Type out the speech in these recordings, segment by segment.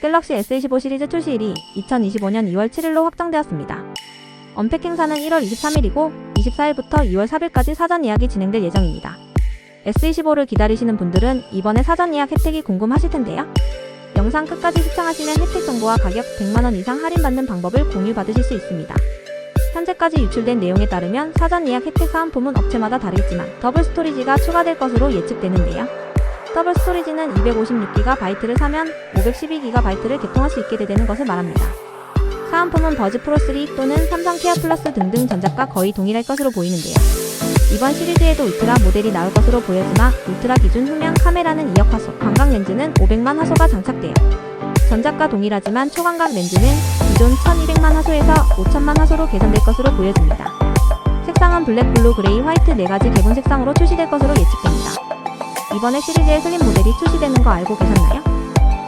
갤럭시 S25 시리즈 출시일이 2025년 2월 7일로 확정되었습니다. 언팩 행사는 1월 23일이고 24일부터 2월 4일까지 사전 예약이 진행될 예정입니다. S25를 기다리시는 분들은 이번에 사전 예약 혜택이 궁금하실 텐데요. 영상 끝까지 시청하시면 혜택 정보와 가격 100만원 이상 할인받는 방법을 공유받으실 수 있습니다. 현재까지 유출된 내용에 따르면 사전 예약 혜택 사은품은 업체마다 다르겠지만 더블 스토리지가 추가될 것으로 예측되는데요. 더블 스토리지는 256GB를 사면 512GB를 개통할 수 있게 되는 것을 말합니다. 사은품은 버즈 프로 3 또는 삼성 케어 플러스 등등 전작과 거의 동일할 것으로 보이는데요. 이번 시리즈에도 울트라 모델이 나올 것으로 보여지나 울트라 기준 후면 카메라는 2억 화소, 광각 렌즈는 500만 화소가 장착돼요. 전작과 동일하지만 초광각 렌즈는 기존 1200만 화소에서 5000만 화소로 개선될 것으로 보여집니다. 색상은 블랙, 블루, 그레이, 화이트 4가지 개분 색상으로 출시될 것으로 예측됩니다. 이번에 시리즈의 슬림 모델이 출시되는 거 알고 계셨나요?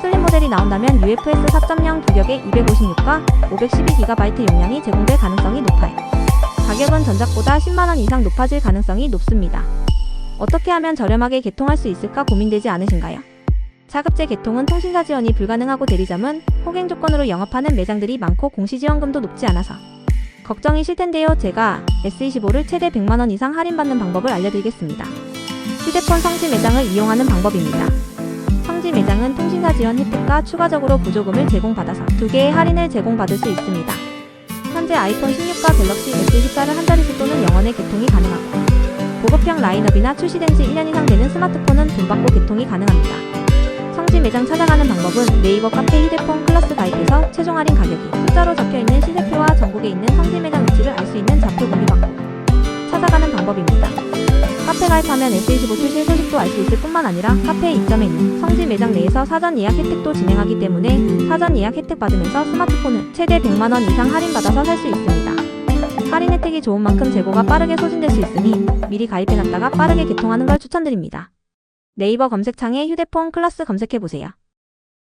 슬림 모델이 나온다면 UFS 4.0 규격의 256과 512GB 용량이 제공될 가능성이 높아요. 가격은 전작보다 10만원 이상 높아질 가능성이 높습니다. 어떻게 하면 저렴하게 개통할 수 있을까 고민되지 않으신가요? 자급제 개통은 통신사 지원이 불가능하고 대리점은 호갱 조건으로 영업하는 매장들이 많고 공시지원금도 높지 않아서 걱정이실 텐데요. 제가 S25를 최대 100만원 이상 할인받는 방법을 알려드리겠습니다. 휴대폰 성지 매장을 이용하는 방법입니다. 성지 매장은 통신사 지원 혜택과 추가적으로 보조금을 제공받아서 두 개의 할인을 제공받을 수 있습니다. 현재 아이폰 16과 갤럭시 S24를 한 자릿수 또는 영원의 개통이 가능하고 고급형 라인업이나 출시된 지 1년 이상 되는 스마트폰은 돈 받고 개통이 가능합니다. 성지 매장 찾아가는 방법은 네이버 카페 휴대폰 클러스 가입해서 최종 할인 가격이 숫자로 적혀있는 시세표와 전국에 있는 성지 매장 위치를 알 수 있는 좌표 공유받고 찾아가는 방법입니다. 카페 가입하면 S25 출시 소식도 알 수 있을 뿐만 아니라 카페에 입점해 있는 성지 매장 내에서 사전 예약 혜택도 진행하기 때문에 사전 예약 혜택 받으면서 스마트폰을 최대 100만원 이상 할인받아서 살 수 있습니다. 할인 혜택이 좋은 만큼 재고가 빠르게 소진될 수 있으니 미리 가입해놨다가 빠르게 개통하는 걸 추천드립니다. 네이버 검색창에 휴대폰 클러스 검색해보세요.